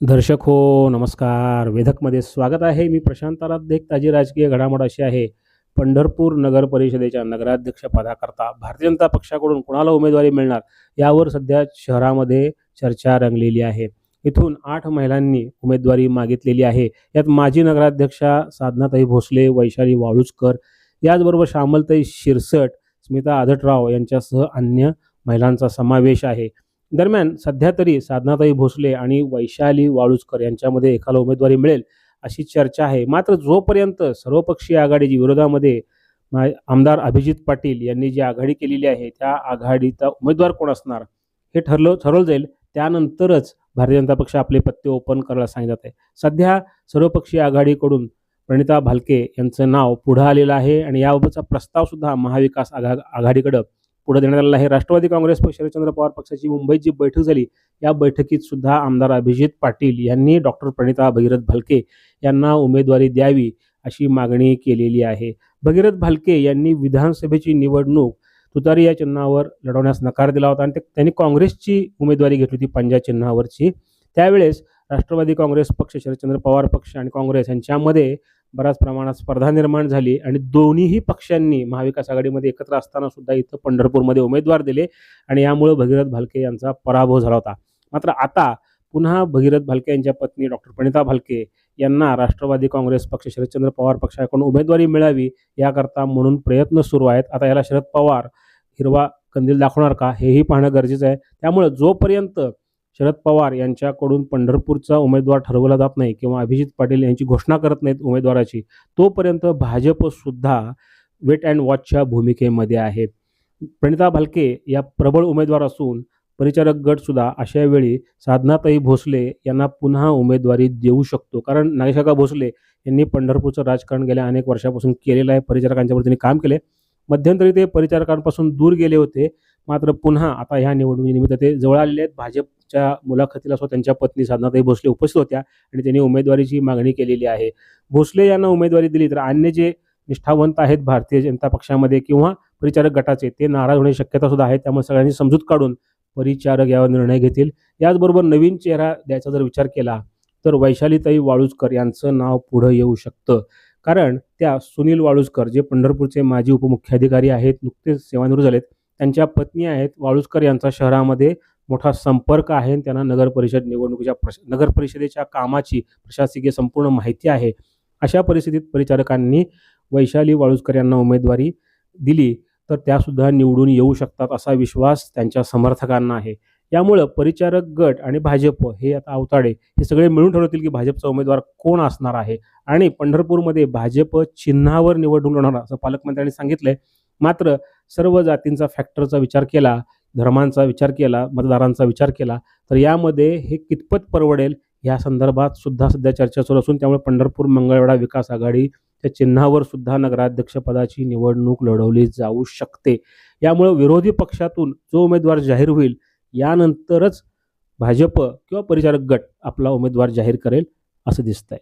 दर्शक हो नमस्कार. वेधकमध्ये स्वागत आहे. मी प्रशांत आराध्य ताजी राजकीय घडामोड अशी आहे. पंढरपूर नगर परिषदेच्या नगराध्यक्ष पदाकरता भारतीय जनता पक्षाकडून कुणाला उमेदवारी मिळणार यावर सध्या शहरामध्ये चर्चा रंगलेली आहे. इथून आठ महिलांनी उमेदवारी मागितलेली आहे. यात माजी नगराध्यक्षा साधनाताई भोसले वैशाली वाळुजकर याचबरोबर श्यामलताई शिरसट स्मिता आदटराव यांच्यासह अन्य महिलांचा समावेश आहे. दरम्यान सध्या तरी साधनाताई भोसले आणि वैशाली वाळुजकर यांच्यामध्ये एखादा उमेदवारी मिळेल अशी चर्चा आहे. मात्र जोपर्यंत सर्वपक्षीय आघाडीची विरोधामध्ये मा- आमदार अभिजित पाटील यांनी जी आघाडी केलेली आहे त्या आघाडीचा उमेदवार कोण असणार हे ठरलं ठरवलं जाईल. त्यानंतरच भारतीय जनता पक्ष आपले पत्ते ओपन करायला सांगितलं आहे. सध्या सर्वपक्षीय आघाडीकडून प्रणिता भालके यांचं नाव पुढं आलेलं आहे आणि याबाबतचा प्रस्तावसुद्धा महाविकास आघा आघाडीकडं पुढे देण्यात आलेला आहे. राष्ट्रवादी काँग्रेस पक्ष शरदचंद्र पवार पक्षाची मुंबईत जी बैठक झाली या बैठकीत सुद्धा आमदार अभिजित पाटील यांनी डॉक्टर प्रणिता भगीरथ भालके यांना उमेदवारी द्यावी अशी मागणी केलेली आहे. भगीरथ भालके यांनी विधानसभेची निवडणूक तुतारी या चिन्हावर लढवण्यास नकार दिला होता आणि ते- त्यांनी काँग्रेसची उमेदवारी घेतली होती पंजा चिन्हावरची. त्यावेळेस राष्ट्रवादी काँग्रेस पक्ष शरदचंद्र पवार पक्ष आणि काँग्रेस यांच्यामध्ये बऱ्याच प्रमाणात स्पर्धा निर्माण झाली आणि दोन्हीही पक्षांनी महाविकास आघाडीमध्ये एकत्र असताना सुद्धा इथं पंढरपूरमध्ये उमेदवार दिले आणि यामुळे भगीरथ भालके यांचा पराभव झाला होता. मात्र आता पुन्हा भगीरथ भालके यांच्या पत्नी डॉक्टर प्रणिता भालके यांना राष्ट्रवादी काँग्रेस पक्ष शरदचंद्र पवार पक्षाकडून उमेदवारी मिळावी याकरता म्हणून प्रयत्न सुरू आहेत. आता याला शरद पवार हिरवा कंदील दाखवणार का हेही पाहणं गरजेचं आहे. त्यामुळे जोपर्यंत शरद पवार यांच्याकडून पंढरपूरचा उमेदवार ठरवला जात नाही किंवा अभिजित पाटील यांची घोषणा करत नाहीत उमेदवाराची तोपर्यंत भाजपसुद्धा वेट अँड वॉचच्या भूमिकेमध्ये आहे. प्रणिता भालके या प्रबळ उमेदवार असून परिचारक गटसुद्धा अशा वेळी साधनाताई भोसले यांना पुन्हा उमेदवारी देऊ शकतो. कारण नागेशाका भोसले यांनी पंढरपूरचं राजकारण गेल्या अनेक वर्षापासून केलेलं आहे. परिचारकांच्यावर त्यांनी काम केले. मध्यंतरी ते परिचारकांपासून दूर गेले होते. मात्र पुन्हा आता ह्या निवडणुकीनिमित्त ते जवळ आलेले आहेत. भाजप च्या मुलाखतीला सुद्धा त्यांच्या पत्नी साधनाताई भोसले उपस्थित होत्या आणि त्यांनी उमेदवारीची मागणी केलेली आहे. भोसले यांना उमेदवारी दिली तर अन्य जे निष्ठावंत आहेत भारतीय जनता पक्षामध्ये किंवा परिचारक गटाचे ते नाराज होण्याची शक्यता सुद्धा आहे. त्यामुळे सगळ्यांनी समजूत काढून परिचारक यावर निर्णय घेतील. याचबरोबर नवीन चेहरा द्यायचा जर विचार केला तर वैशालीताई वाळुजकर यांचं नाव पुढं येऊ शकतं. कारण त्या सुनील वाळुजकर जे पंढरपूरचे माजी उपमुख्याधिकारी आहेत नुकतेच सेवानिवृत्त झालेत. त्यांच्या पत्नी आहेत. वाळुसकर यांचा शहरामध्ये मोठा संपर्क आहे आणि त्यांना नगर परिषद निवडणुकीच्या प्रश नगर परिषदेच्या कामाची प्रशासकीय संपूर्ण माहिती आहे. अशा परिस्थितीत परिचारकांनी वैशाली वाळुसकर यांना उमेदवारी दिली तर त्यासुद्धा निवडून येऊ शकतात असा विश्वास त्यांच्या समर्थकांना आहे. यामुळं परिचारक गट आणि भाजप हे आता अवताडे हे सगळे मिळून ठरवतील की भाजपचा उमेदवार कोण असणार आहे. आणि पंढरपूरमध्ये भाजप चिन्हावर निवडणूक लढवणार असं पालकमंत्र्यांनी सांगितलंय. मात्र सर्व जातींचा फॅक्टरचा विचार केला धर्मांचा विचार केला मतदारांचा विचार केला तर यामध्ये हे कितपत परवडेल या संदर्भात सुद्धा सध्या चर्चा सुरू असून त्यामुळे पंढरपूर मंगळवेढा विकास आघाडी त्या चिन्हावर सुद्धा नगराध्यक्षपदाची निवडणूक लढवली जाऊ शकते. यामुळे विरोधी पक्षातून जो उमेदवार जाहीर होईल यानंतरच भाजप किंवा परिचारक गट आपला उमेदवार जाहीर करेल असं दिसतंय.